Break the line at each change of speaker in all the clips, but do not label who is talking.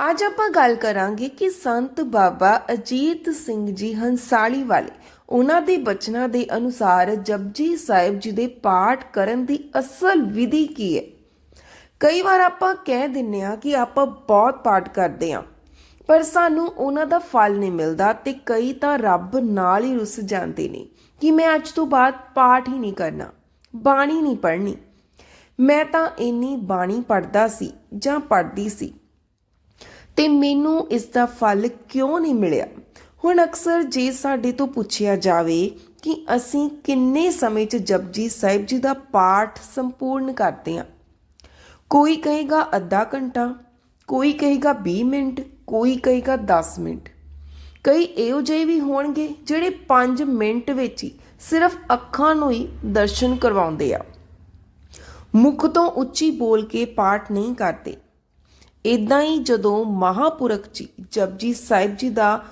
ਅੱਜ ਆਪਾਂ ਗੱਲ ਕਰਾਂਗੇ ਕਿ ਸੰਤ ਬਾਬਾ ਅਜੀਤ ਸਿੰਘ ਜੀ ਹੰਸਾਲੀ ਵਾਲੇ, ਉਹਨਾਂ ਦੇ ਬਚਨਾਂ ਦੇ ਅਨੁਸਾਰ ਜਪਜੀ ਸਾਹਿਬ ਜੀ ਦੇ ਪਾਠ ਕਰਨ ਦੀ ਅਸਲ ਵਿਧੀ ਕੀ ਹੈ? ਕਈ ਵਾਰ ਆਪਾਂ ਕਹਿ ਦਿੰਨੇ ਆ ਕਿ ਆਪਾਂ ਬਹੁਤ ਪਾਠ ਕਰਦੇ ਆ ਪਰ ਸਾਨੂੰ ਉਹਨਾਂ ਦਾ ਫਲ ਨਹੀਂ ਮਿਲਦਾ ਤੇ ਕਈ ਤਾਂ ਰੱਬ ਨਾਲ ਹੀ ਰੁੱਸ ਜਾਂਦੇ ਨੇ ਕਿ ਮੈਂ ਅੱਜ ਤੋਂ ਬਾਅਦ ਪਾਠ ਹੀ ਨਹੀਂ ਕਰਨਾ, ਬਾਣੀ ਨਹੀਂ ਪੜ੍ਹਨੀ। ਮੈਂ ਤਾਂ ਇੰਨੀ ਬਾਣੀ ਪੜ੍ਹਦਾ ਸੀ ਜਾਂ ਪੜ੍ਹਦੀ ਸੀ ਤੇ ਮੈਨੂੰ ਇਸ ਦਾ ਫਲ ਕਿਉਂ ਨਹੀਂ ਮਿਲਿਆ? ਹੁਣ ਅਕਸਰ ਜੇ ਸਾਡੇ ਤੋਂ ਪੁੱਛਿਆ ਜਾਵੇ ਕਿ ਅਸੀਂ ਕਿੰਨੇ ਸਮੇਂ 'ਚ ਜਪਜੀ ਸਾਹਿਬ ਜੀ ਦਾ ਪਾਠ ਸੰਪੂਰਨ ਕਰਦੇ ਹਾਂ? ਕੋਈ ਕਹੇਗਾ ਅੱਧਾ ਘੰਟਾ, ਕੋਈ ਕਹੇਗਾ 20 ਮਿੰਟ, ਕੋਈ ਕਹੇਗਾ 10 ਮਿੰਟ। ਕਈ ਇਹੋ ਜਿਹੇ ਵੀ ਹੋਣਗੇ ਜਿਹੜੇ 5 ਮਿੰਟ ਵਿੱਚ ਹੀ ਸਿਰਫ ਅੱਖਾਂ ਨੂੰ ਹੀ ਦਰਸ਼ਨ ਕਰਵਾਉਂਦੇ ਆ। ਮੁਖ ਤੋਂ ਉੱਚੀ ਬੋਲ ਕੇ ਪਾਠ ਨਹੀਂ ਕਰਦੇ। ਇਦਾਂ ਹੀ ਜਦੋਂ ਮਹਾਪੁਰਖ ਜੀ ਜਪਜੀ ਸਾਹਿਬ ਜੀ ਦਾ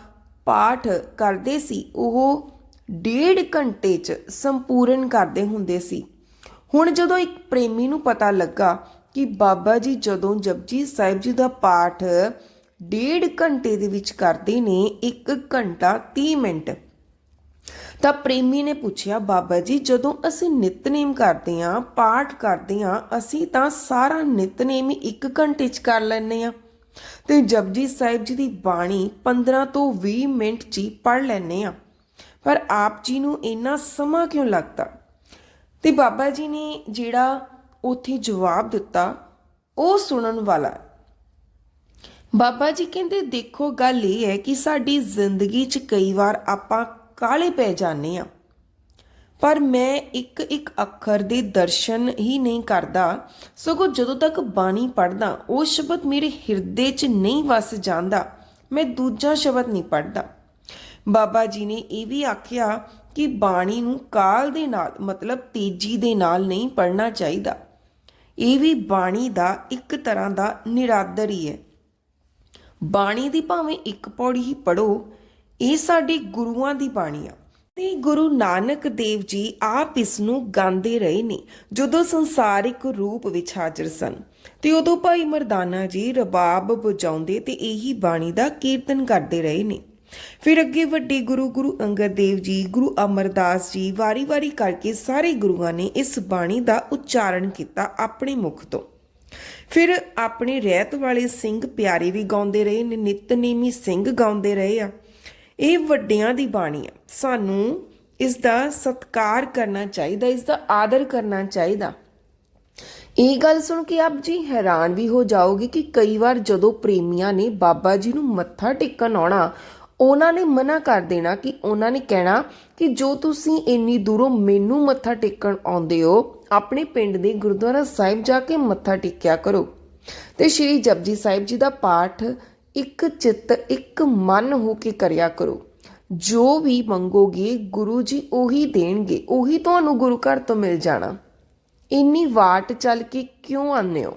ਪਾਠ ਕਰਦੇ ਸੀ, ਉਹ ਡੇਢ ਘੰਟੇ 'ਚ ਸੰਪੂਰਨ ਕਰਦੇ ਹੁੰਦੇ ਸੀ। ਹੁਣ ਜਦੋਂ ਇੱਕ ਪ੍ਰੇਮੀ ਨੂੰ ਪਤਾ ਲੱਗਾ ਕਿ ਬਾਬਾ ਜੀ ਜਦੋਂ ਜਪਜੀ ਸਾਹਿਬ ਜੀ ਦਾ ਪਾਠ ਡੇਢ ਘੰਟੇ ਦੇ ਵਿੱਚ ਕਰਦੇ ਨੇ 1 ਘੰਟਾ 30 ਮਿੰਟ ਤਾਂ ਪ੍ਰੇਮੀ ਨੇ ਪੁੱਛਿਆ, ਬਾਬਾ ਜੀ, ਜਦੋਂ ਅਸੀਂ ਨਿਤਨੇਮ ਕਰਦੇ ਆਂ ਪਾਠ ਕਰਦੇ ਆਂ ਅਸੀਂ ਤਾਂ ਸਾਰਾ ਨਿਤਨੇਮ ਇੱਕ ਘੰਟੇ 'ਚ ਕਰ ਲੈਂਦੇ ਆਂ ਤੇ ਜਪਜੀ ਸਾਹਿਬ ਜੀ ਦੀ ਬਾਣੀ 15 ਤੋਂ 20 ਮਿੰਟ 'ਚ ਹੀ ਪੜ ਲੈਂਦੇ ਆਂ ਪਰ ਆਪ ਜੀ ਨੂੰ ਇੰਨਾ ਸਮਾਂ ਕਿਉਂ ਲੱਗਦਾ? ਤੇ ਬਾਬਾ ਜੀ ਨੇ ਜਿਹੜਾ ਉੱਥੇ ਜਵਾਬ ਦਿੱਤਾ, ਉਹ ਸੁਣਨ ਵਾਲਾ ਬਾਬਾ ਜੀ ਕਹਿੰਦੇ, ਦੇਖੋ, ਗੱਲ ਇਹ ਹੈ ਕਿ ਸਾਡੀ ਜ਼ਿੰਦਗੀ 'ਚ ਕਈ ਵਾਰ ਆਪਾਂ ਕਾਲੇ ਪੈ ਜਾਂਦੇ ਆ ਪਰ ਮੈਂ ਇੱਕ ਇੱਕ ਅੱਖਰ ਦੇ ਦਰਸ਼ਨ ਹੀ ਨਹੀਂ ਕਰਦਾ। ਸਗੋਂ ਜਦੋਂ ਤੱਕ ਬਾਣੀ ਪੜਦਾ ਉਹ ਸ਼ਬਦ ਮੇਰੇ ਹਿਰਦੇ 'ਚ ਨਹੀਂ ਵਸ ਜਾਂਦਾ। ਮੈਂ ਦੂਜਾ ਸ਼ਬਦ ਨਹੀਂ ਪੜਦਾ ਬਾਬਾ ਜੀ ਨੇ ਇਹ ਵੀ ਆਖਿਆ ਕਿ ਬਾਣੀ ਨੂੰ ਕਾਲ ਦੇ ਨਾਲ, ਮਤਲਬ ਤੇਜ਼ੀ ਦੇ ਨਾਲ ਨਹੀਂ ਪੜਨਾ ਚਾਹੀਦਾ। ਇਹ ਵੀ ਬਾਣੀ ਦਾ ਇੱਕ ਤਰ੍ਹਾਂ ਦਾ ਨਿਰਾਦਰ ਹੀ ਹੈ। ਬਾਣੀ ਦੀ ਭਾਵੇਂ ਇੱਕ ਪੌੜੀ ਹੀ ਪੜੋ ਇਹ ਸਾਡੇ ਗੁਰੂਆਂ ਦੀ ਬਾਣੀ ਆ। ਤੇ ਗੁਰੂ ਨਾਨਕ ਦੇਵ ਜੀ ਆਪ ਇਸ ਨੂੰ ਗਾਉਂਦੇ ਰਹੇ ਨੇ, ਜਦੋਂ ਸੰਸਾਰਿਕ ਰੂਪ ਵਿੱਚ ਹਾਜ਼ਰ ਸਨ। ਤੇ ਉਦੋਂ ਭਾਈ ਮਰਦਾਨਾ ਜੀ ਰਬਾਬ ਵਜਾਉਂਦੇ ਤੇ ਇਹੀ ਬਾਣੀ ਦਾ ਕੀਰਤਨ ਕਰਦੇ ਰਹੇ ਨੇ। ਫਿਰ ਅੱਗੇ ਵੱਡੇ ਗੁਰੂ ਗੁਰੂ ਅੰਗਦ ਦੇਵ ਜੀ, ਗੁਰੂ ਅਮਰਦਾਸ ਜੀ ਵਾਰੀ-ਵਾਰੀ ਕਰਕੇ ਸਾਰੇ ਗੁਰੂਆਂ ਨੇ ਇਸ ਬਾਣੀ ਦਾ ਉਚਾਰਨ ਕੀਤਾ ਆਪਣੇ ਮੁਖ ਤੋਂ। ਫਿਰ ਆਪਣੇ ਰਹਿਤ ਵਾਲੇ ਸਿੰਘ ਪਿਆਰੇ ਵੀ ਗਾਉਂਦੇ ਰਹੇ ਨੇ ਨਿਤਨੇਮੀ ਸਿੰਘ ਗਾਉਂਦੇ ਰਹੇ ਆ। ਇਹ ਵੱਡਿਆਂ ਦੀ ਬਾਣੀ ਆ ਸਾਨੂੰ ਇਸ ਦਾ ਸਤਿਕਾਰ ਕਰਨਾ ਚਾਹੀਦਾ ਇਸ ਦਾ ਆਦਰ ਕਰਨਾ ਚਾਹੀਦਾ। ਇਹ ਗੱਲ ਸੁਣ ਕੇ ਆਪ ਜੀ ਹੈਰਾਨ ਵੀ ਹੋ ਜਾਓਗੇ ਕਿ ਕਈ ਵਾਰ ਜਦੋਂ ਪ੍ਰੇਮੀਆਂ ਨੇ ਬਾਬਾ ਜੀ ਨੂੰ ਮੱਥਾ ਟੇਕਣ ਆਉਣਾ, ਉਹਨਾਂ ਨੇ ਮਨਾ ਕਰ ਦੇਣਾ ਕਿ ਉਹਨਾਂ ਨੇ ਕਹਿਣਾ ਕਿ ਜੋ ਤੁਸੀਂ ਇੰਨੀ ਦੂਰੋਂ ਮੈਨੂੰ ਮੱਥਾ ਟੇਕਣ ਆਉਂਦੇ ਹੋ, ਆਪਣੇ ਪਿੰਡ ਦੇ ਗੁਰਦੁਆਰਾ ਸਾਹਿਬ ਜਾ ਕੇ ਮੱਥਾ ਟੇਕਿਆ ਕਰੋ। ਤੇ ਸ਼੍ਰੀ ਜਪਜੀ ਸਾਹਿਬ ਜੀ ਦਾ ਪਾਠ ਇੱਕ ਚਿੱਤ, ਇੱਕ ਮਨ ਹੋ ਕੇ ਕਰਿਆ ਕਰੋ। ਜੋ ਵੀ ਮੰਗੋਗੇ, ਗੁਰੂ ਜੀ ਉਹੀ ਦੇਣਗੇ। ਉਹੀ ਤੁਹਾਨੂੰ ਗੁਰੂ ਘਰ ਤੋਂ ਮਿਲ ਜਾਣਾ। ਇੰਨੀ ਵਾਟ ਚੱਲ ਕੇ ਕਿਉਂ ਆਉਂਦੇ ਹੋ?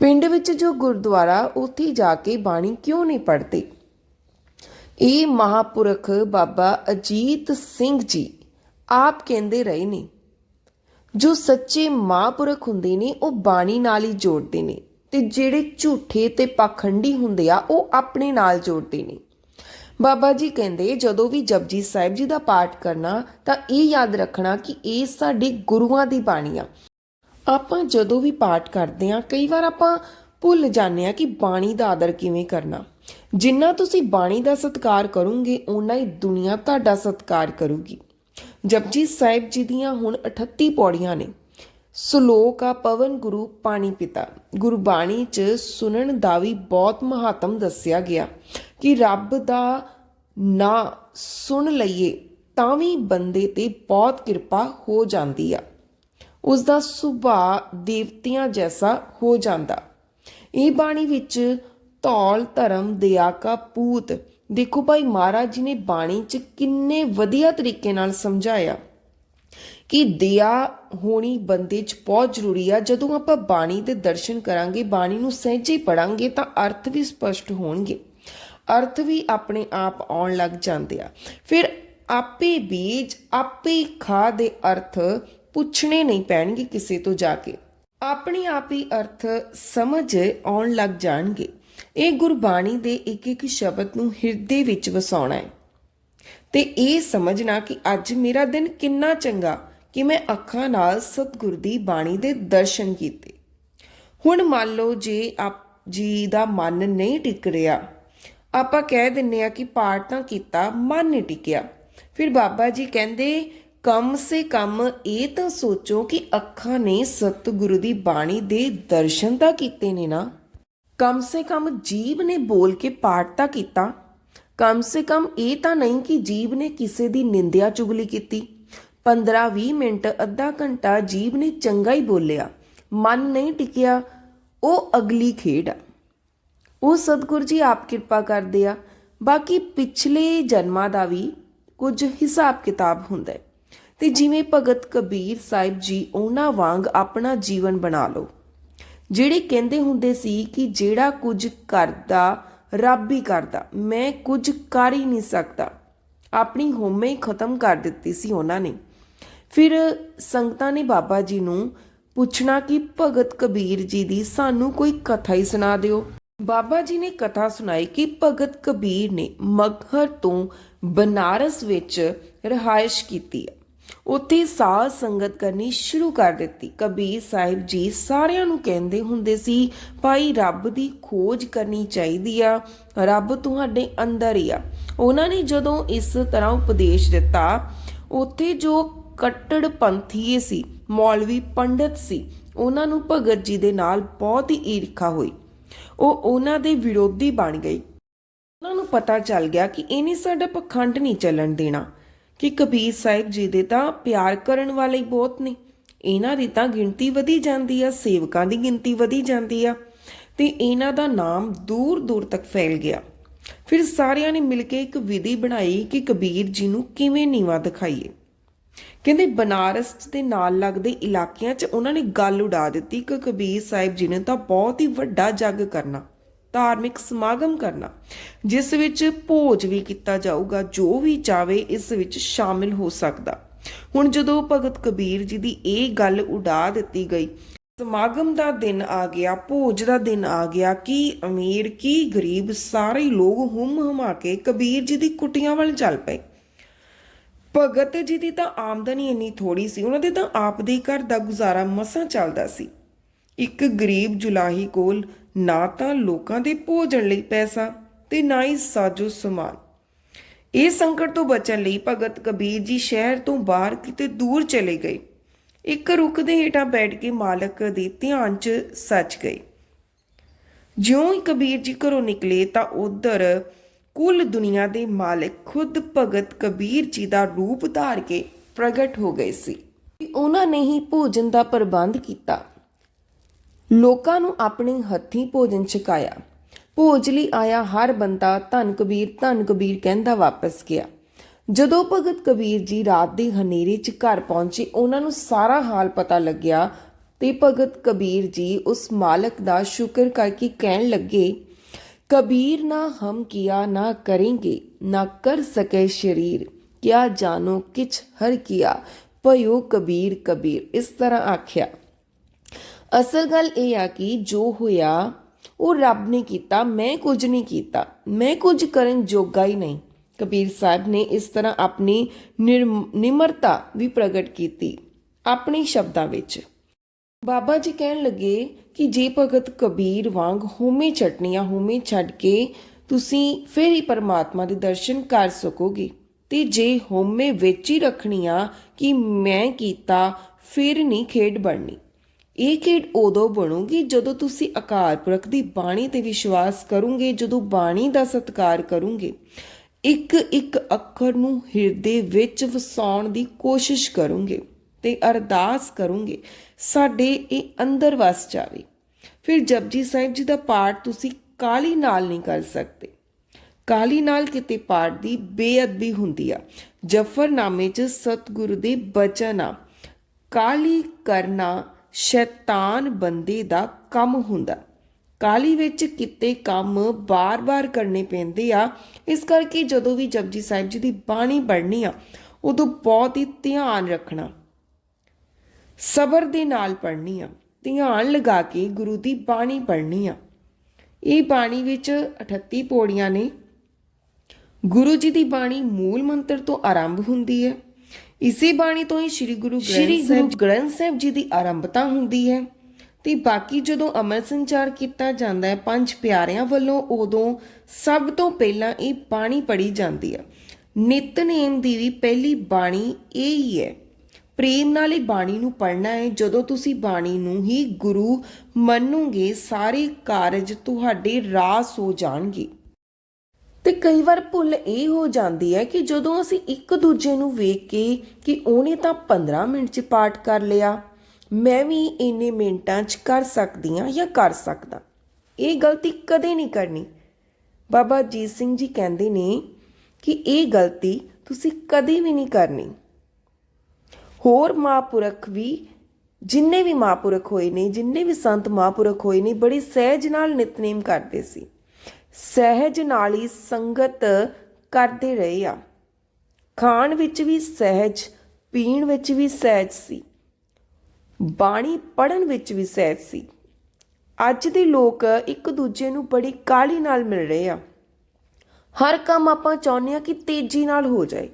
ਪਿੰਡ ਵਿੱਚ ਜੋ ਗੁਰਦੁਆਰਾ, ਉੱਥੇ ਜਾ ਕੇ ਬਾਣੀ ਕਿਉਂ ਨਹੀਂ ਪੜ੍ਹਦੇ? ਇਹ ਮਹਾਪੁਰਖ ਬਾਬਾ ਅਜੀਤ ਸਿੰਘ ਜੀ ਆਪ ਕਹਿੰਦੇ ਰਹੇ ਨੇ, ਜੋ ਸੱਚੇ ਮਹਾਪੁਰਖ ਹੁੰਦੇ ਨੇ, ਉਹ ਬਾਣੀ ਨਾਲ ਹੀ ਜੋੜਦੇ ਨੇ। ਤੇ ਜਿਹੜੇ ਝੂਠੇ ਤੇ ਪਾਖੰਡੀ ਹੁੰਦੇ ਆ, ਉਹ ਆਪਣੇ ਨਾਲ ਜੋੜਦੇ ਨੇ। ਬਾਬਾ ਜੀ ਕਹਿੰਦੇ, ਜਦੋਂ ਵੀ ਜਪਜੀ ਸਾਹਿਬ ਜੀ ਦਾ ਪਾਠ ਕਰਨਾ, ਤਾਂ ਇਹ ਯਾਦ ਰੱਖਣਾ ਕਿ ਇਹ ਸਾਡੇ ਗੁਰੂਆਂ ਦੀ ਬਾਣੀ ਆ। ਆਪਾਂ ਜਦੋਂ ਵੀ ਪਾਠ ਕਰਦੇ ਆ, ਕਈ ਵਾਰ ਆਪਾਂ ਭੁੱਲ ਜਾਂਦੇ ਆ ਕਿ ਬਾਣੀ ਦਾ ਆਦਰ ਕਿਵੇਂ ਕਰਨਾ। ਜਿੰਨਾ ਤੁਸੀਂ ਬਾਣੀ ਦਾ ਸਤਿਕਾਰ ਕਰੋਗੇ, ਓਨਾ ਹੀ ਦੁਨੀਆ ਤੁਹਾਡਾ ਸਤਿਕਾਰ ਕਰੂਗੀ। ਜਪਜੀ ਸਾਹਿਬ ਜੀ ਦੀਆਂ ਹੁਣ 38 ਪੌੜੀਆਂ ਨੇ। ਸ਼ਲੋਕ ਆ, ਪਵਨ ਗੁਰੂ ਪਾਣੀ ਪਿਤਾ। ਗੁਰਬਾਣੀ ਚ ਸੁਣਨ ਦਾ ਵੀ ਬਹੁਤ ਮਹੱਤਮ ਦੱਸਿਆ ਗਿਆ ਕਿ ਰੱਬ ਦਾ ਨਾਂ ਸੁਣ ਲਈਏ ਤਾਂ ਵੀ ਬੰਦੇ ਤੇ ਬਹੁਤ ਕਿਰਪਾ ਹੋ ਜਾਂਦੀ ਆ। ਉਸ ਦਾ ਸੁਭਾਅ ਦੇਵਤਿਆਂ ਜੈਸਾ ਹੋ ਜਾਂਦਾ। ਇਹ ਬਾਣੀ ਵਿੱਚ ਧੌਲ, ਧਰਮ, ਦਇਆ ਕਾ ਪੂਤ, ਦੇਖੋ ਭਾਈ ਮਹਾਰਾਜ ਜੀ ਨੇ ਬਾਣੀ 'ਚ ਕਿੰਨੇ ਵਧੀਆ ਤਰੀਕੇ ਨਾਲ ਸਮਝਾਇਆ। ਕਿ ਦਇਆ ਹੋਣੀ ਬੰਦੇ 'ਚ ਬਹੁਤ ਜ਼ਰੂਰੀ ਆ। ਜਦੋਂ ਆਪਾਂ ਬਾਣੀ ਦੇ ਦਰਸ਼ਨ ਕਰਾਂਗੇ, ਬਾਣੀ ਨੂੰ ਸਹਿਜੇ ਪੜਾਂਗੇ ਤਾਂ ਅਰਥ ਵੀ ਸਪਸ਼ਟ ਹੋਣਗੇ। ਅਰਥ ਵੀ ਆਪਣੇ ਆਪ ਆਉਣ ਲੱਗ ਜਾਂਦੇ ਆ। ਫਿਰ ਆਪੇ ਬੀਜ, ਆਪੇ ਖਾ ਦੇ ਅਰਥ ਪੁੱਛਣੇ ਨਹੀਂ ਪੈਣਗੇ ਕਿਸੇ ਤੋਂ ਜਾ ਕੇ। ਆਪਣੇ ਆਪ ਹੀ ਅਰਥ ਸਮਝ ਆਉਣ ਲੱਗ ਜਾਣਗੇ। ਇਹ ਗੁਰਬਾਣੀ ਦੇ ਇੱਕ ਇੱਕ ਸ਼ਬਦ ਨੂੰ ਹਿਰਦੇ ਵਿੱਚ ਵਸਾਉਣਾ ਹੈ। ਤੇ ਇਹ ਸਮਝਣਾ ਕਿ ਅੱਜ ਮੇਰਾ ਦਿਨ ਕਿੰਨਾ ਚੰਗਾ ਕਿ ਮੈਂ ਅੱਖਾਂ ਨਾਲ ਸਤਿਗੁਰ ਦੀ ਬਾਣੀ ਦੇ ਦਰਸ਼ਨ ਕੀਤੇ। ਹੁਣ ਮੰਨ ਲਓ ਜੇ ਆਪ ਜੀ ਦਾ ਮਨ ਨਹੀਂ ਟਿਕ ਰਿਹਾ, ਆਪਾਂ ਕਹਿ ਦਿੰਨੇ ਆ ਕਿ ਪਾਠ ਤਾਂ ਕੀਤਾ, ਮਨ ਨਹੀਂ ਟਿਕਿਆ। ਫਿਰ ਬਾਬਾ ਜੀ ਕਹਿੰਦੇ, ਕਮ ਸੇ ਕਮ ਇਹ ਤਾਂ ਸੋਚੋ ਕਿ ਅੱਖਾਂ ਨੇ ਸਤਿਗੁਰੂ ਦੀ ਬਾਣੀ ਦੇ ਦਰਸ਼ਨ ਤਾਂ ਕੀਤੇ ਨੇ ਨਾ। ਕਮ ਸੇ ਕਮ ਜੀਬ ਨੇ ਬੋਲ ਕੇ ਪਾਠ ਤਾਂ ਕੀਤਾ। ਕਮ ਸੇ ਕਮ ਇਹ ਤਾਂ ਨਹੀਂ ਕਿ ਜੀਬ ਨੇ ਕਿਸੇ ਦੀ ਨਿੰਦਿਆ ਚੁਗਲੀ ਕੀਤੀ। 15-20 ਮਿੰਟ, ਅੱਧਾ ਘੰਟਾ ਜੀਬ ਨੇ ਚੰਗਾ ਹੀ ਬੋਲਿਆ। ਮਨ ਨਹੀਂ ਟਿਕਿਆ, ਉਹ ਅਗਲੀ ਖੇਡ। ਆ ਉਹ ਸਤਿਗੁਰ ਜੀ ਆਪ ਕਿਰਪਾ ਕਰਦੇ ਆ। ਬਾਕੀ ਪਿਛਲੇ ਜਨਮਾਂ ਦਾ ਵੀ ਕੁਝ ਹਿਸਾਬ ਕਿਤਾਬ ਹੁੰਦਾ ਹੈ। ਤੇ ਜਿਵੇਂ ਭਗਤ ਕਬੀਰ ਸਾਹਿਬ ਜੀ ਉਹਨਾਂ ਵਾਂਗ ਆਪਣਾ ਜੀਵਨ ਬਣਾ ਲਓ। ਜਿਹੜੇ ਕਹਿੰਦੇ ਹੁੰਦੇ ਸੀ ਕਿ ਜਿਹੜਾ ਕੁਝ ਕਰਦਾ, ਰੱਬ ਹੀ ਕਰਦਾ। ਮੈਂ ਕੁਝ ਕਰ ਹੀ ਨਹੀਂ ਸਕਦਾ। ਆਪਣੀ ਹੋਮੇ ਹੀ ਖਤਮ ਕਰ ਦਿੱਤੀ ਸੀ ਉਹਨਾਂ ਨੇ। ਫਿਰ ਸੰਗਤਾਂ ਨੇ ਬਾਬਾ ਜੀ ਨੂੰ ਪੁੱਛਣਾ ਕਿ ਭਗਤ ਕਬੀਰ ਜੀ ਦੀ ਸਾਨੂੰ ਕੋਈ ਕਥਾ ਹੀ ਸੁਣਾ ਦਿਓ। ਬਾਬਾ ਜੀ ਨੇ ਕਥਾ ਸੁਣਾਈ ਕਿ ਭਗਤ ਕਬੀਰ ਨੇ ਮਗਹਰ ਤੋਂ ਬਨਾਰਸ ਵਿੱਚ ਰਿਹਾਇਸ਼ ਕੀਤੀ ਹੈ। ਉੱਥੇ ਸਾਧ ਸੰਗਤ ਕਰਨੀ ਸ਼ੁਰੂ ਕਰ ਦਿੱਤੀ। ਕਬੀਰ ਸਾਹਿਬ ਜੀ ਸਾਰਿਆਂ ਨੂੰ ਕਹਿੰਦੇ ਹੁੰਦੇ ਸੀ, ਭਾਈ, ਰੱਬ ਦੀ ਖੋਜ ਕਰਨੀ ਚਾਹੀਦੀ ਆ। ਰੱਬ ਤੁਹਾਡੇ ਅੰਦਰ ਹੀ ਆ। ਉਹਨਾਂ ਨੇ ਜਦੋਂ ਇਸ ਤਰ੍ਹਾਂ ਉਪਦੇਸ਼ ਦਿੱਤਾ, ਉੱਥੇ ਜੋ ਕੱਟੜ ਪੰਥੀਏ ਸੀ, ਮੌਲਵੀ ਪੰਡਤ ਸੀ। ਉਹਨਾਂ ਨੂੰ ਭਗਤ ਜੀ ਦੇ ਨਾਲ ਬਹੁਤ ਹੀ ਈਰਖਾ ਹੋਈ। ਉਹ ਉਹਨਾਂ ਦੇ ਵਿਰੋਧੀ ਬਣ ਗਏ ਉਹਨਾਂ ਨੂੰ ਪਤਾ ਚੱਲ ਗਿਆ ਕਿ ਇਹਨੇ ਸਾਡਾ ਪਖੰਡ ਨਹੀਂ ਚੱਲਣ ਦੇਣਾ, ਕਿ ਕਬੀਰ ਸਾਹਿਬ ਜੀ ਦੇ ਤਾਂ ਪਿਆਰ ਕਰਨ ਵਾਲੇ ਬਹੁਤ ਨੇ। ਇਹਨਾਂ ਦੀ ਤਾਂ ਗਿਣਤੀ ਵਧੀ ਜਾਂਦੀ ਆ, ਸੇਵਕਾਂ ਦੀ ਗਿਣਤੀ ਵਧੀ ਜਾਂਦੀ ਆ, ਤੇ ਇਹਨਾਂ ਦਾ ਨਾਮ ਦੂਰ ਦੂਰ ਤੱਕ ਫੈਲ ਗਿਆ। ਫਿਰ ਸਾਰਿਆਂ ਨੇ ਮਿਲ ਕੇ ਇੱਕ ਵਿਧੀ ਬਣਾਈ ਕਿ ਕਬੀਰ ਜੀ ਨੂੰ ਕਿਵੇਂ ਨੀਵਾ ਦਿਖਾਈਏ। ਕਹਿੰਦੇ ਬਨਾਰਸ ਦੇ ਨਾਲ ਲੱਗਦੇ ਇਲਾਕਿਆਂ 'ਚ ਉਹਨਾਂ ਨੇ ਗੱਲ ਉਡਾ ਦਿੱਤੀ ਕਿ ਕਬੀਰ ਸਾਹਿਬ ਜੀ ਨੇ ਤਾਂ ਬਹੁਤ ਹੀ ਵੱਡਾ ਜੱਗ ਕਰਨਾ, ਧਾਰਮਿਕ ਸਮਾਗਮ ਕਰਨਾ, ਜਿਸ ਵਿੱਚ ਭੋਜ ਵੀ ਕੀਤਾ ਜਾਊਗਾ, ਜੋ ਵੀ ਚਾਵੇ ਇਸ ਵਿੱਚ ਸ਼ਾਮਿਲ ਹੋ ਸਕਦਾ। ਹੁਣ ਜਦੋਂ ਭਗਤ ਕਬੀਰ ਜੀ ਦੀ ਇਹ ਗੱਲ ਉਡਾ ਦਿੱਤੀ ਗਈ, ਸਮਾਗਮ ਦਾ ਦਿਨ ਆ ਗਿਆ, ਭੋਜ ਦਾ ਦਿਨ ਆ ਗਿਆ, ਕੀ ਅਮੀਰ, ਕੀ ਗਰੀਬ ਸਾਰੇ ਲੋਕ ਹੁਮ ਹੁਮਾ ਕੇ ਕਬੀਰ ਜੀ ਦੀ ਕੁਟੀਆਂ ਵੱਲ ਚੱਲ ਪਏ। ਭਗਤ ਜੀ ਦੀ ਤਾਂ ਆਮਦਨੀ ਇੰਨੀ ਥੋੜੀ ਸੀ, ਉਹਨਾਂ ਦੇ ਤਾਂ ਆਪ ਦੇ ਘਰ ਦਾ ਗੁਜ਼ਾਰਾ ਮਸਾਂ ਚੱਲਦਾ ਸੀ। ਇੱਕ ਗਰੀਬ ਜੁਲਾਹੀ ਕੋਲ ਨਾ ਤਾਂ ਲੋਕਾਂ ਦੇ ਭੋਜਨ ਲਈ ਪੈਸਾ ਤੇ ਨਾ ਹੀ ਸਾਜੋ ਸਮਾਨ। ਇਹ ਸੰਕਟ ਤੋਂ ਬਚਣ ਲਈ ਭਗਤ ਕਬੀਰ ਜੀ ਸ਼ਹਿਰ ਤੋਂ ਬਾਹਰ ਕਿਤੇ ਦੂਰ ਚਲੇ ਗਏ। ਇੱਕ ਰੁੱਖ ਦੇ ਹੇਠਾਂ ਬੈਠ ਕੇ ਮਾਲਕ ਦੇ ਧਿਆਨ 'ਚ ਸੱਚ ਗਏ। ਜਿਉਂ ਹੀ ਕਬੀਰ ਜੀ ਘਰੋਂ ਨਿਕਲੇ ਤਾਂ ਉਧਰ ਕੁੱਲ ਦੁਨੀਆ ਦੇ ਮਾਲਕ ਖੁਦ ਭਗਤ ਕਬੀਰ ਜੀ ਦਾ ਰੂਪ ਧਾਰ ਕੇ ਪ੍ਰਗਟ ਹੋ ਗਏ ਸੀ। ਉਹਨਾਂ ਨੇ ਹੀ ਭੋਜਨ ਦਾ ਪ੍ਰਬੰਧ ਕੀਤਾ। ਲੋਕਾਂ ਨੂੰ ਆਪਣੇ ਹੱਥੀਂ ਭੋਜਨ ਛਕਾਇਆ। ਭੋਜ ਲਈ ਆਇਆ ਹਰ ਬੰਦਾ ਧੰਨ ਕਬੀਰ ਧੰਨ ਕਬੀਰ ਕਹਿੰਦਾ ਵਾਪਸ ਗਿਆ। ਜਦੋਂ ਭਗਤ ਕਬੀਰ ਜੀ ਰਾਤ ਦੇ ਹਨੇਰੇ 'ਚ ਘਰ ਪਹੁੰਚੇ, ਉਹਨਾਂ ਨੂੰ ਸਾਰਾ ਹਾਲ ਪਤਾ ਲੱਗਿਆ ਤੇ ਭਗਤ ਕਬੀਰ ਜੀ ਉਸ ਮਾਲਕ ਦਾ ਸ਼ੁਕਰ ਕਰਕੇ ਕਹਿਣ ਲੱਗੇ कबीर ना हम किया ना करेंगे ना कर सके शरीर क्या जानो किछ हर किया पयो कबीर कबीर ਇਸ ਤਰ੍ਹਾਂ ਆਖਿਆ ਅਸਲ ਗੱਲ ਇਹ ਆ ਕਿ ਜੋ ਹੋਇਆ ਉਹ ਰੱਬ ਨੇ ਕੀਤਾ ਮੈਂ ਕੁਝ ਨਹੀਂ ਕੀਤਾ ਮੈਂ ਕੁਝ ਕਰਨ ਜੋਗਾ ਹੀ ਨਹੀਂ ਕਬੀਰ ਸਾਹਿਬ ਨੇ ਇਸ ਤਰ੍ਹਾਂ ਆਪਣੀ ਨਿਰਮ- ਨਿਮਰਤਾ ਵੀ ਪ੍ਰਗਟ ਕੀਤੀ ਆਪਣੇ ਸ਼ਬਦਾਂ ਵਿੱਚ ਬਾਬਾ ਜੀ ਕਹਿਣ ਲੱਗੇ ਕਿ ਜੇ ਭਗਤ ਕਬੀਰ ਵਾਂਗ ਹੋਮੇ ਛਟਣੀਆਂ ਹੋਮੇ ਛੱਡ ਕੇ ਤੁਸੀਂ ਫਿਰ ਹੀ ਪਰਮਾਤਮਾ ਦੇ ਦਰਸ਼ਨ ਕਰ ਸਕੋਗੇ। ਤੇ ਜੇ ਹੋਮੇ ਵਿੱਚ ਹੀ ਰੱਖਣੀਆਂ ਕਿ ਮੈਂ ਕੀਤਾ, ਫਿਰ ਨਹੀਂ ਖੇਡ ਬਣਨੀ। ਇਹ ਖੇਡ ਉਦੋਂ ਬਣੂਗੀ ਜਦੋਂ ਤੁਸੀਂ ਆਕਾਰ ਪੁਰਖ ਦੀ ਬਾਣੀ ਤੇ ਵਿਸ਼ਵਾਸ ਕਰੋਗੇ, ਜਦੋਂ ਬਾਣੀ ਦਾ ਸਤਿਕਾਰ ਕਰੋਗੇ। ਇੱਕ ਇੱਕ ਅੱਖਰ ਨੂੰ ਹਿਰਦੇ ਵਿੱਚ ਵਸਾਉਣ ਦੀ ਕੋਸ਼ਿਸ਼ ਕਰੋਗੇ। ਤੇ ਅਰਦਾਸ ਕਰੋਗੇ, ਸਾਡੇ ਇਹ ਅੰਦਰ ਵਸ ਜਾਵੇ। ਫਿਰ ਜਪਜੀ ਸਾਹਿਬ ਜੀ ਦਾ ਪਾਠ ਤੁਸੀਂ ਕਾਲੀ ਨਾਲ ਨਹੀਂ ਕਰ ਸਕਦੇ। ਕਾਲੀ ਨਾਲ ਕਿਤੇ ਪਾਠ ਦੀ ਬੇਅਦਬੀ ਹੁੰਦੀ ਆ। ਜਫਰਨਾਮੇ 'ਚ ਸਤਿਗੁਰੂ ਦੇ ਬਚਨ ਆ। ਕਾਲੀ ਕਰਨਾ ਸ਼ੈਤਾਨ ਬੰਦੇ ਦਾ ਕੰਮ ਹੁੰਦਾ। ਕਾਲੀ ਵਿੱਚ ਕਿਤੇ ਕੰਮ ਬਾਰ-ਬਾਰ ਕਰਨੇ ਪੈਂਦੇ ਆ। ਇਸ ਕਰਕੇ ਜਦੋਂ ਵੀ ਜਪਜੀ ਸਾਹਿਬ ਜੀ ਦੀ ਬਾਣੀ ਪੜ੍ਹਨੀ ਆ, ਉਦੋਂ ਬਹੁਤ ਹੀ ਧਿਆਨ ਰੱਖਣਾ। ਸਬਰ ਦੇ ਨਾਲ ਪੜ੍ਹਨੀ ਆ ਧਿਆਨ ਲਗਾ ਕੇ ਗੁਰੂ ਦੀ ਬਾਣੀ ਪੜ੍ਹਨੀ ਆ ਇਹ ਬਾਣੀ ਵਿੱਚ 38 ਪੌੜੀਆਂ ਨੇ। ਗੁਰੂ ਜੀ ਦੀ ਬਾਣੀ ਮੂਲ ਮੰਤਰ ਤੋਂ ਆਰੰਭ ਹੁੰਦੀ ਹੈ। ਇਸੇ ਬਾਣੀ ਤੋਂ ਹੀ ਸ੍ਰੀ ਗੁਰੂ ਗ੍ਰੰਥ ਸਾਹਿਬ ਗ੍ਰੰਥ ਸਾਹਿਬ ਜੀ ਦੀ ਆਰੰਭਤਾ ਹੁੰਦੀ ਹੈ। ਤੇ ਬਾਕੀ ਜਦੋਂ ਅਮਰ ਸੰਚਾਰ ਕੀਤਾ ਜਾਂਦਾ ਹੈ ਪੰਜ ਪਿਆਰਿਆਂ ਵੱਲੋਂ ਉਦੋਂ ਸਭ ਤੋਂ ਪਹਿਲਾਂ ਇਹ ਬਾਣੀ ਪੜੀ ਜਾਂਦੀ ਹੈ। ਨਿਤਨੇਮ ਦੀ ਵੀ ਪਹਿਲੀ ਬਾਣੀ ਇਹ ਹੀ ਹੈ। ਪ੍ਰੇਮ ਨਾਲ ਇਹ ਬਾਣੀ ਨੂੰ ਪੜ੍ਹਨਾ ਹੈ। ਜਦੋਂ ਤੁਸੀਂ ਬਾਣੀ ਨੂੰ ਹੀ ਗੁਰੂ ਮੰਨੋਗੇ, ਸਾਰੇ ਕਾਰਜ ਤੁਹਾਡੇ ਰਾਸ ਹੋ ਜਾਣਗੇ। ਤੇ ਕਈ ਵਾਰ ਭੁੱਲ ਇਹ ਹੋ ਜਾਂਦੀ ਹੈ ਕਿ ਜਦੋਂ ਅਸੀਂ ਇੱਕ ਦੂਜੇ ਨੂੰ ਵੇਖ ਕੇ ਕਿ ਉਹਨੇ ਤਾਂ 15 ਮਿੰਟ 'ਚ ਪਾਠ ਕਰ ਲਿਆ, ਮੈਂ ਵੀ ਇੰਨੇ ਮਿੰਟਾਂ 'ਚ ਕਰ ਸਕਦੀ ਹਾਂ ਜਾਂ ਕਰ ਸਕਦਾ। ਇਹ ਗਲਤੀ ਕਦੇ ਨਹੀਂ ਕਰਨੀ। ਬਾਬਾ ਜੀਤ ਸਿੰਘ ਜੀ ਕਹਿੰਦੇ ਨੇ ਕਿ ਇਹ ਗਲਤੀ ਤੁਸੀਂ ਕਦੇ ਵੀ ਨਹੀਂ ਕਰਨੀ। ਹੋਰ ਮਹਾਂਪੁਰਖ ਵੀ, ਜਿੰਨੇ ਵੀ ਮਹਾਂਪੁਰਖ ਹੋਏ ਨੇ, ਜਿੰਨੇ ਵੀ ਸੰਤ ਮਹਾਂਪੁਰਖ ਹੋਏ ਨੇ, ਬੜੀ ਸਹਿਜ ਨਾਲ ਨਿਤਨੇਮ ਕਰਦੇ ਸੀ। ਸਹਿਜ ਨਾਲ ਹੀ ਸੰਗਤ ਕਰਦੇ ਰਹੇ ਆ। ਖਾਣ ਵਿੱਚ ਵੀ ਸਹਿਜ, ਪੀਣ ਵਿੱਚ ਵੀ ਸਹਿਜ ਸੀ। ਬਾਣੀ ਪੜਨ ਵਿੱਚ ਵੀ ਸਹਿਜ ਸੀ। ਅੱਜ ਦੇ ਲੋਕ ਇੱਕ ਦੂਜੇ ਨੂੰ ਬੜੀ ਕਾਲੀ ਨਾਲ ਮਿਲ ਰਹੇ ਆ। ਹਰ ਕੰਮ ਆਪਾਂ ਚਾਹੁੰਦੇ ਆ ਕਿ ਤੇਜ਼ੀ ਨਾਲ ਹੋ ਜਾਏ।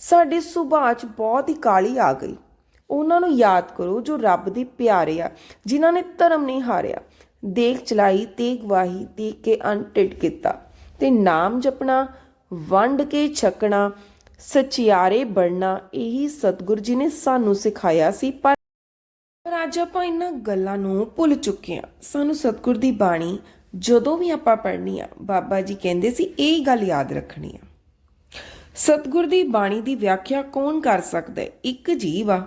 ਸਾਡੇ ਸੁਭਾਅ 'ਚ ਬਹੁਤ ਹੀ ਕਾਲੀ ਆ ਗਈ। ਉਹਨਾਂ ਨੂੰ ਯਾਦ ਕਰੋ ਜੋ ਰੱਬ ਦੇ ਪਿਆਰੇ ਆ, ਜਿਨ੍ਹਾਂ ਨੇ ਧਰਮ ਨਹੀਂ ਹਾਰਿਆ। ਦੇਖ ਚਲਾਈ ਤੇ ਗਵਾਹੀ ਦੇ ਕੇ ਅਨਟਿਡ ਕੀਤਾ। ਤੇ ਨਾਮ ਜਪਣਾ, ਵੰਡ ਕੇ ਛਕਣਾ, ਸਚਿਆਰੇ ਬਣਨਾ, ਇਹੀ ਸਤਿਗੁਰੂ ਜੀ ਨੇ ਸਾਨੂੰ ਸਿਖਾਇਆ ਸੀ। ਪਰ ਅੱਜ ਆਪਾਂ ਇਹਨਾਂ ਗੱਲਾਂ ਨੂੰ ਭੁੱਲ ਚੁੱਕੇ ਹਾਂ। ਸਾਨੂੰ ਸਤਿਗੁਰ ਦੀ ਬਾਣੀ ਜਦੋਂ ਵੀ ਆਪਾਂ ਪੜ੍ਹਨੀ ਆ, ਬਾਬਾ ਜੀ ਕਹਿੰਦੇ ਸੀ, ਇਹ ਗੱਲ ਯਾਦ ਰੱਖਣੀ ਆ। ਸਤਿਗੁਰ ਦੀ ਬਾਣੀ ਦੀ ਵਿਆਖਿਆ ਕੌਣ ਕਰ ਸਕਦਾ ਇੱਕ ਜੀਵ ਆ।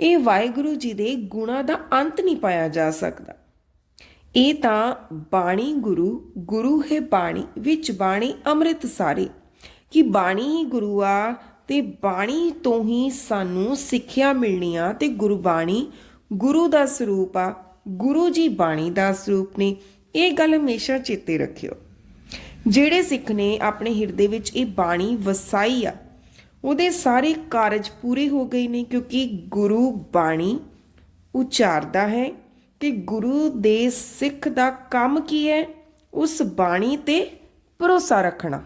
ਇਹ ਵਾਹਿਗੁਰੂ ਜੀ ਦੇ ਗੁਣਾ ਦਾ ਅੰਤ ਨਹੀਂ ਪਾਇਆ ਜਾ ਸਕਦਾ। ਇਹ ਤਾਂ ਬਾਣੀ ਗੁਰੂ ਗੁਰੂ ਹੈ ਬਾਣੀ, ਵਿੱਚ ਬਾਣੀ ਅੰਮ੍ਰਿਤ ਸਾਰੇ। ਕਿ ਬਾਣੀ ਹੀ ਗੁਰੂ ਆ ਤੇ ਬਾਣੀ ਤੋਂ ਹੀ ਸਾਨੂੰ ਸਿੱਖਿਆ ਮਿਲਣੀ ਆ ਤੇ ਗੁਰਬਾਣੀ ਗੁਰੂ ਦਾ ਸਰੂਪ ਆ। ਗੁਰੂ ਜੀ ਬਾਣੀ ਦਾ ਸਰੂਪ ਨੇ। ਇਹ ਗੱਲ ਹਮੇਸ਼ਾ ਚੇਤੇ ਰੱਖਿਓ। ਜਿਹੜੇ ਸਿੱਖ ਨੇ ਆਪਣੇ ਹਿਰਦੇ ਵਿੱਚ ਇਹ ਬਾਣੀ ਵਸਾਈ ਆ, ਉਹਦੇ ਸਾਰੇ ਕਾਰਜ ਪੂਰੇ ਹੋ ਗਏ ਨੇ ਕਿਉਂਕਿ ਗੁਰੂ ਬਾਣੀ ਉਚਾਰਦਾ ਹੈ ਕਿ ਗੁਰੂ ਦੇ ਸਿੱਖ ਦਾ ਕੰਮ ਕੀ ਹੈ, ਉਸ ਬਾਣੀ ਤੇ ਭਰੋਸਾ ਰੱਖਣਾ।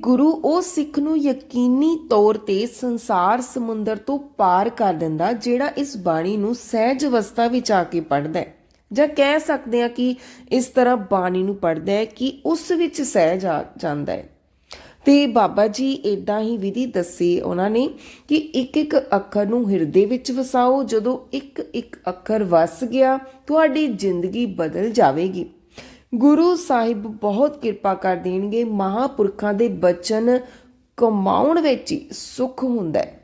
ਗੁਰੂ ਉਹ ਸਿੱਖ ਨੂੰ ਯਕੀਨੀ ਤੌਰ ਤੇ ਸੰਸਾਰ ਸਮੁੰਦਰ ਤੋਂ ਪਾਰ ਕਰ ਦਿੰਦਾ ਜਿਹੜਾ ਇਸ ਬਾਣੀ ਨੂੰ ਸਹਿਜ ਅਵਸਥਾ ਵਿੱਚ ਆ ਕੇ ਪੜ੍ਹਦਾ ਹੈ। ਜਾਂ ਕਹਿ ਸਕਦੇ ਆ ਕਿ ਇਸ ਤਰ੍ਹਾਂ ਬਾਣੀ ਨੂੰ ਪੜ੍ਹਦਾ ਹੈ ਕਿ ਉਸ ਵਿੱਚ ਸਹਿ ਆ ਜਾਂਦਾ ਹੈ। ਤੇ ਬਾਬਾ ਜੀ ਇਦਾਂ ਹੀ ਵਿਧੀ ਦੱਸੀ ਉਹਨਾਂ ਨੇ ਕਿ ਇੱਕ ਇੱਕ ਅੱਖਰ ਨੂੰ ਹਿਰਦੇ ਵਿੱਚ ਵਸਾਓ, ਜਦੋਂ ਇੱਕ ਇੱਕ ਅੱਖਰ ਵਸ ਗਿਆ, ਤੁਹਾਡੀ ਜ਼ਿੰਦਗੀ ਬਦਲ ਜਾਵੇਗੀ। ਗੁਰੂ ਸਾਹਿਬ ਬਹੁਤ ਕਿਰਪਾ ਕਰ ਦੇਣਗੇ, ਮਹਾਪੁਰਖਾਂ ਦੇ ਬਚਨ ਕਮਾਉਣ ਵਿੱਚ ਹੀ ਸੁੱਖ ਹੁੰਦਾ ਹੈ।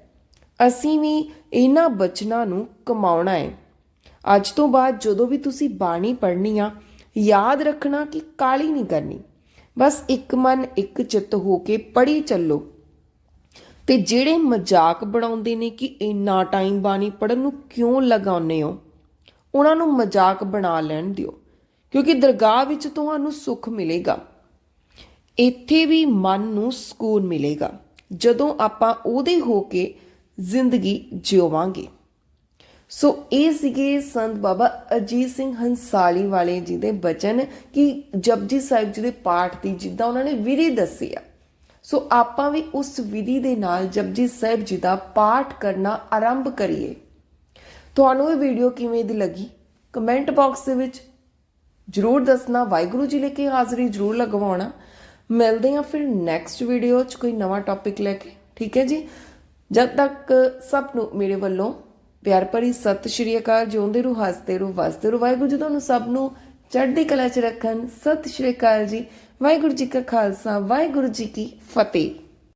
ਅਸੀਂ ਵੀ ਇਹਨਾਂ ਬਚਨਾਂ ਨੂੰ ਕਮਾਉਣਾ ਹੈ। ਅੱਜ ਤੋਂ ਬਾਅਦ ਜਦੋਂ ਵੀ ਤੁਸੀਂ ਬਾਣੀ ਪੜ੍ਹਨੀ ਆ, ਯਾਦ ਰੱਖਣਾ ਕਿ ਕਾਲੀ ਨਹੀਂ ਕਰਨੀ। ਬਸ ਇੱਕ ਮਨ, ਇੱਕ ਚਿੱਤ ਹੋ ਕੇ ਪੜ੍ਹੀ ਚੱਲੋ। ਤੇ ਜਿਹੜੇ ਮਜ਼ਾਕ ਬਣਾਉਂਦੇ ਨੇ ਕਿ ਇੰਨਾ ਟਾਈਮ ਬਾਣੀ ਪੜਨ ਨੂੰ ਕਿਉਂ ਲਗਾਉਂਦੇ ਹੋ, ਉਹਨਾਂ ਨੂੰ ਮਜ਼ਾਕ ਬਣਾ ਲੈਣ ਦਿਓ, ਕਿਉਂਕਿ ਦਰਗਾਹ ਵਿੱਚ ਤੁਹਾਨੂੰ ਸੁੱਖ ਮਿਲੇਗਾ। ਇੱਥੇ ਵੀ ਮਨ ਨੂੰ ਸਕੂਨ ਮਿਲੇਗਾ, ਜਦੋਂ ਆਪਾਂ ਉਹਦੇ ਹੋ ਕੇ ਜ਼ਿੰਦਗੀ ਜਿਉਵਾਂਗੇ। ਸੋ ਇਹ ਸੀਗੇ ਸੰਤ ਬਾਬਾ ਅਜੀਤ ਸਿੰਘ ਹੰਸਾਲੀ ਵਾਲੇ ਜੀ ਦੇ ਬਚਨ ਕਿ ਜਪਜੀ ਸਾਹਿਬ ਜੀ ਦੇ ਪਾਠ ਦੀ ਜਿੱਦਾਂ ਉਹਨਾਂ ਨੇ ਵਿਧੀ ਦੱਸੀ ਆ। ਸੋ ਆਪਾਂ ਵੀ ਉਸ ਵਿਧੀ ਦੇ ਨਾਲ ਜਪਜੀ ਸਾਹਿਬ ਜੀ ਦਾ ਪਾਠ ਕਰਨਾ ਆਰੰਭ ਕਰੀਏ। ਤੁਹਾਨੂੰ ਇਹ ਵੀਡੀਓ ਕਿਵੇਂ ਦੀ ਲੱਗੀ? ਕਮੈਂਟ ਬਾਕਸ ਦੇ ਵਿੱਚ ਜਰੂਰ ਦੱਸਣਾ, ਵਾਹਿਗੁਰੂ ਜੀ ਲੈ ਕੇ ਹਾਜ਼ਰੀ ਜਰੂਰ ਲਗਵਾਉਣਾ। ਮਿਲਦੇ ਹਾਂ ਫਿਰ ਨੈਕਸਟ ਵੀਡੀਓ 'ਚ ਕੋਈ ਨਵਾਂ ਟੌਪਿਕ ਲੈ ਕੇ। ਠੀਕ ਹੈ ਜੀ? ਜਦ ਤੱਕ ਸਭ ਨੂੰ ਮੇਰੇ ਵੱਲੋਂ ਪਿਆਰ ਭਰੀ ਸਤਿ ਸ਼੍ਰੀ ਅਕਾਲ, ਜਿਉਂਦੇ ਰਹੋ, ਹੱਸਦੇ ਰਹੋ, ਵਸਦੇ ਰਹੋ। ਵਾਹਿਗੁਰੂ ਜੀ ਤੁਹਾਨੂੰ ਸਭ ਨੂੰ ਚੜ੍ਹਦੀ ਕਲਾ 'ਚ ਰੱਖਣ। ਸਤਿ ਸ਼੍ਰੀ ਅਕਾਲ ਜੀ। ਵਾਹਿਗੁਰੂ ਜੀ ਕਾ ਖਾਲਸਾ, ਵਾਹਿਗੁਰੂ ਜੀ ਕੀ ਫਤਿਹ।